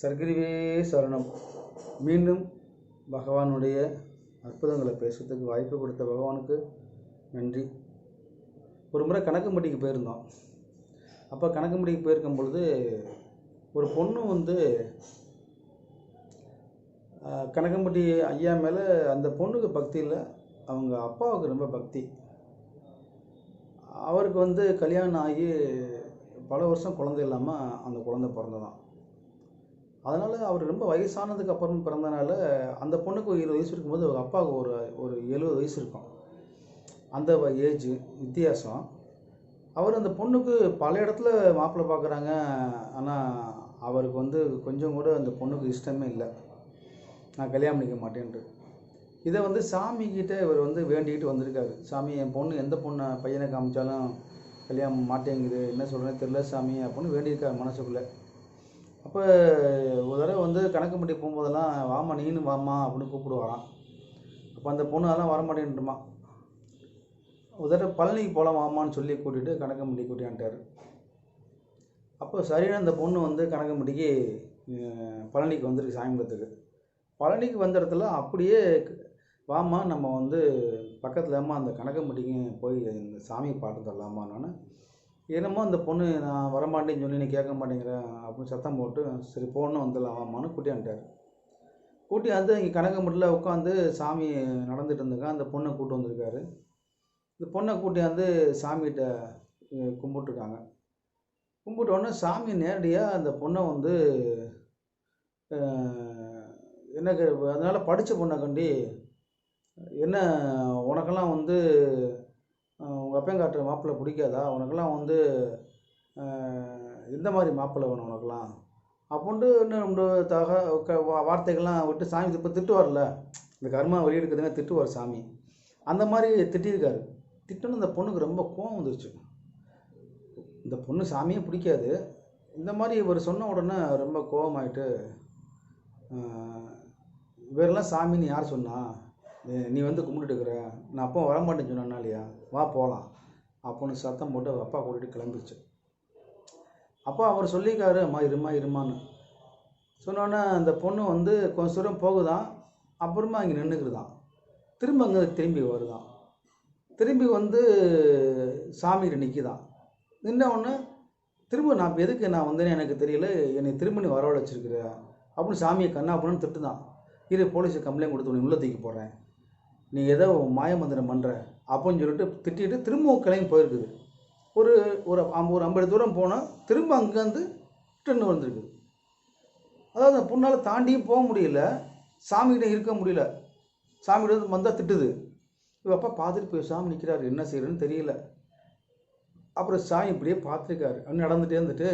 சர்க்கரிவே சரணம். மீண்டும் பகவானுடைய அற்புதங்களை பேசுறதுக்கு வாய்ப்பு கொடுத்த பகவானுக்கு நன்றி. ஒரு முறை கணக்கம்பட்டிக்கு போயிருந்தோம். அப்போ கணக்கம்பட்டிக்கு போயிருக்கும் பொழுது ஒரு பொண்ணு வந்து கணக்கம்பட்டி ஐயா மேலே அந்த பொண்ணுக்கு பக்தி இல்லை அவங்க அப்பாவுக்கு ரொம்ப பக்தி. அவருக்கு வந்து கல்யாணம் ஆகி பல வருஷம் குழந்தை இல்லாமல் அந்த குழந்தை பிறந்ததான் அதனால் அவர் ரொம்ப வயசானதுக்கு அப்புறம் பிறந்தனால அந்த பொண்ணுக்கு ஒரு இருபது வயசு இருக்கும்போது அவங்க அப்பாவுக்கு ஒரு ஒரு எழுபது வயசு இருக்கும். அந்த ஏஜ் வித்தியாசம். அவர் அந்த பொண்ணுக்கு பல இடத்துல மாப்பிள்ளை பார்க்குறாங்க ஆனால் அவருக்கு வந்து கொஞ்சம் கூட அந்த பொண்ணுக்கு இஷ்டமே இல்லை. நான் கல்யாணம் பண்ணிக்க மாட்டேன்ட்டு. இதை வந்து சாமிக்கிட்ட இவர் வந்து வேண்டிக்கிட்டு வந்திருக்காரு. சாமி என் பொண்ணு எந்த பொண்ணை பையனை காமிச்சாலும் கல்யாணம் மாட்டேங்குது. என்ன சொல்கிறேன்னு தெரில சாமி அப்படின்னு வேண்டியிருக்காரு மனசுக்குள்ளே. அப்போ ஒரு தடவை வந்து கணக்குப்பட்டி போகும்போதெல்லாம் வாமா நீனு வாமா அப்படின்னு கூப்பிடுவாராம் அப்போ அந்த பொண்ணு அதெல்லாம் வரமாட்டேன்ட்டுமா. ஒரு தடவை பழனிக்கு போகலாம் வாமான்னு சொல்லி கூட்டிகிட்டு கணக்கம்பட்டி கூட்டியான்ட்டார் அப்போ சரியான அந்த பொண்ணு வந்து கணக்கம்பட்டிக்கு அஹ், பழனிக்கு வந்திருக்கு சாயம்பலத்துக்கு பழனிக்கு வந்த இடத்துல அப்படியே வாமா நம்ம வந்து பக்கத்தில் அம்மா அந்த கணக்கம்பட்டிக்கு போய் இந்த சாமியை பாட்டு தரலாமான்னு என்னமோ அந்த பொண்ணு நான் வரமாட்டேன்னு சொல்லி நீ கேட்க மாட்டேங்கிறேன் அப்படின்னு சத்தம் போட்டு சரி போகணும் வந்துடலாம் வாமான்னு கூட்டியான்ட்டார் கூட்டி வந்து இங்கே கணக்கம்பட்டியில் உட்காந்து சாமி நடந்துட்டு இருந்துங்க அந்த பொண்ணை கூட்டு வந்திருக்காரு. இந்த பொண்ணை கூட்டி வந்து சாமிகிட்ட கும்பிட்டுருக்காங்க. கும்பிட்டோடனே சாமி நேரடியாக அந்த பொண்ணை வந்து என்ன அதனால் படித்த பொண்ணை கண்டி என்ன உனக்கெல்லாம் வந்து உங்கள் காட்டுற மாப்பிள்ளை பிடிக்காதா? உனக்கெல்லாம் வந்து எந்த மாதிரி மாப்பிள்ளை வேணும் உனக்கெல்லாம். அப்புடின்ட்டு இன்னும் தக வா- வார்த்தைகள்லாம் விட்டு சாமி இப்போ திட்டுவார்ல இந்த கர்மா வெளியெடுக்குதுங்க திட்டுவார் சாமி. அந்த மாதிரி திட்டியிருக்காரு. திட்டணும் இந்த பொண்ணுக்கு ரொம்ப கோவம் வந்துருச்சு. இந்த பொண்ணு சாமியே பிடிக்காது. இந்த மாதிரி இவர் சொன்ன உடனே ரொம்ப கோவமாயிட்டு இவரெல்லாம் சாமின்னு யார் சொன்னா? நீ- வந்து கும்பிட்டுட்டு இருக்கிற. நான் அப்போ வரமாட்டேன்னு சொன்னா இல்லையா வா போகலாம் அப்போன்னு சத்தம் போட்டு அப்பா கூட்டிட்டு கிளம்பிடுச்சு அப்பா அவர் சொல்லிக்காரு அம்மா இருமா இருமான்னு. சொன்னோன்னே அந்த பொண்ணு வந்து கொஞ்ச தூரம் போகுதான் அப்புறமா அங்கே நின்றுக்குதுதான் திரும்ப அங்கே திரும்பி வருதான். திரும்பி வந்து சாமியில் நிற்கிதான் நின்ன உடனே திரும்ப நான் எதுக்கு நான் வந்தேன்னு எனக்கு தெரியல என்னை திரும்ப நீ வரவழைச்சிருக்கிற அப்படின்னு சாமியை கண்ணா அப்படின்னு திட்டுதான். இரு போலீஸுக்கு கம்ப்ளைண்ட் கொடுத்து உன்னை உள்ள தூக்கி போகிறேன் நீ ஏதோ மாயமந்திரம் பண்ணுற அப்படின்னு சொல்லிட்டு திட்டிட்டு திரும்பவும் கிளம்பி போயிருக்குது. ஒரு ஒரு ஒரு ஐம்பது தூரம் போனால் திரும்ப அங்கேருந்து ரிட்டர்ன் வந்திருக்குது. அதாவது அந்த பொண்ணால் தாண்டியும் போக முடியல சாமிகிட்ட இருக்க முடியல. சாமிகிட்ட வந்து வந்தால் திட்டுது. இவ அப்பா பார்த்துட்டு போய் சாமி நிற்கிறாரு என்ன செய்கிறேன்னு தெரியல. அப்புறம் சாமி இப்படியே பார்த்துருக்காரு. அப்படின்னு நடந்துகிட்டே இருந்துட்டு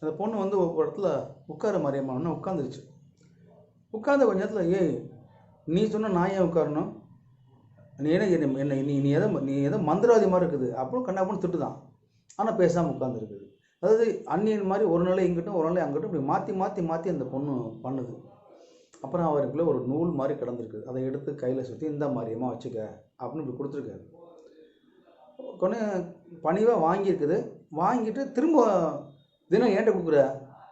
அந்த பொண்ணு வந்து ஒரு இடத்துல உட்கார மாதிரியம்மா உட்காந்துருச்சு உட்கார்ந்த கொஞ்ச நேரத்தில் ஏய் நீ சொன்ன நான் ஏன் உட்காரணும்? நீ என்ன என்ன நீ நீ எதை நீ எதோ மந்திரவாதி மாதிரி இருக்குது. அப்புறம் கண்ணாப்புன்னு திட்டுதான். ஆனால் பேசாமல் உட்காந்துருக்குது அதாவது அந்நியன் மாதிரி ஒரு நாளை இங்கிட்டும் ஒரு நாளை அங்கிட்டும் இப்படி மாற்றி மாற்றி மாற்றி அந்த பொண்ணு பண்ணுது. அப்புறம் அவருக்குள்ளே ஒரு நூல் மாதிரி கிடந்திருக்குது அதை எடுத்து கையில் சுற்றி இந்த மாதிரியமாக வச்சுக்க அப்படின்னு இப்படி கொடுத்துருக்காரு. கொண்டு பணிவாக வாங்கியிருக்குது. வாங்கிட்டு திரும்ப தினம் ஏன்ட்ட கொடுக்குற?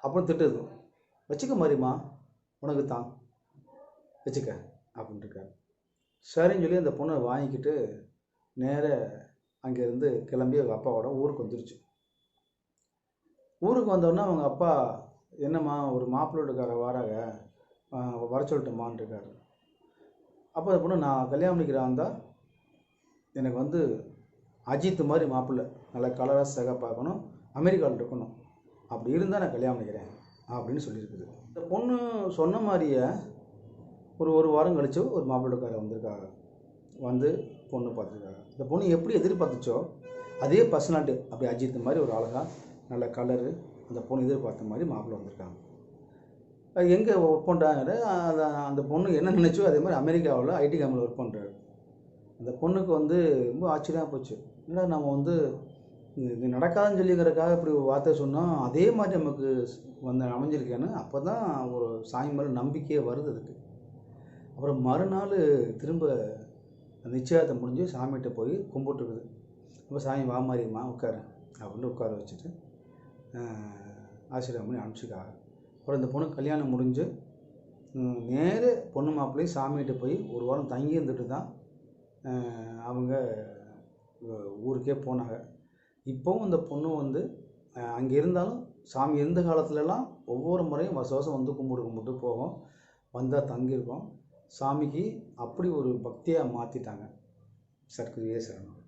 அப்படின்னு திட்டுது. வச்சுக்க மாதிரிமா உனக்கு தான் வச்சுக்க அப்படின்ட்டு இருக்காரு. சரின்னு சொல்லி அந்த பொண்ணை வாங்கிக்கிட்டு நேர அங்கேருந்து கிளம்பி அவங்க அப்பாவோட ஊருக்கு வந்துருச்சு. ஊருக்கு வந்தோடனே அவங்க அப்பா என்னம்மா ஒரு மாப்பிள்ளை வீட்டுக்கார வாராக வர சொல்லிட்டுமான்ட்டுருக்காரு அப்போ அந்த பொண்ணு நான் கல்யாணம் பண்ணிக்கிறா எனக்கு வந்து அஜித் மாதிரி மாப்பிள்ளை. நல்லா கலராக சக பார்க்கணும் அமெரிக்காவில் இருக்கணும். அப்படி இருந்தால் நான் கல்யாணம் பண்ணிக்கிறேன். அப்படின்னு சொல்லியிருக்குது. இந்த பொண்ணு சொன்ன மாதிரியே ஒரு ஒரு வாரம் கழிச்சோ ஒரு மாப்பிள்ளைக்கார வந்திருக்காங்க வந்து பொண்ணு பார்த்துருக்காங்க இந்த பொண்ணு எப்படி எதிர்பார்த்துச்சோ அதே பர்சனாலிட்டி அப்படி அஜித் மாதிரி ஒரு அழகாக நல்ல கலரு அந்த பொண்ணு எதிர்பார்த்த மாதிரி மாப்பிள்ளை வந்திருக்காங்க. அது எங்கே ஒர்க் பண்ணுறாங்க அந்த அந்த பொண்ணு என்ன நினைச்சோ அதே மாதிரி அமெரிக்காவில் ஐடி கம்பெனியில் ஒர்க் பண்ணுறாரு அந்த பொண்ணுக்கு வந்து ரொம்ப ஆச்சரியமாக போச்சு. என்னடா நம்ம வந்து இது நடக்காதுன்னு சொல்லிக்கிறதுக்காக இப்படி ஒரு வார்த்தை சொன்னால் அதே மாதிரி நமக்கு வந்து அமைஞ்சிருக்கேன்னு அப்போ தான் ஒரு சாமி மேலே நம்பிக்கையே வருது அதுக்கு. அப்புறம் மறுநாள் திரும்ப அந்த நிச்சயதார்த்தம் முடிஞ்சு சாமிகிட்ட போய் கும்பிட்டுருக்குது. அப்போ சாமி வா மாதிரிம்மா உட்காரு. அப்படின்னு உட்கார வச்சுட்டு ஆசீர்வாதம் பண்ணி அனுப்பிச்சிக்காங்க அப்புறம் இந்த பொண்ணு கல்யாணம் முடிஞ்சு நேரே பொண்ணு மாப்பிள்ளையும் சாமிகிட்ட போய் ஒரு வாரம் தங்கி இருந்துட்டு தான் அவங்க ஊருக்கே போனாங்க. இப்போவும் இந்த பொண்ணு வந்து அங்கே இருந்தாலும் சாமி இருந்த காலத்துலலாம் ஒவ்வொரு முறையும் வருஷ வருஷம் வந்து கும்பிட்டு கும்பிட்டு போகும் வந்தால் தங்கியிருக்கோம். சாமிக்கு அப்படி ஒரு பக்தியாக மாற்றிட்டாங்க சர்க்குரிய சரணம்.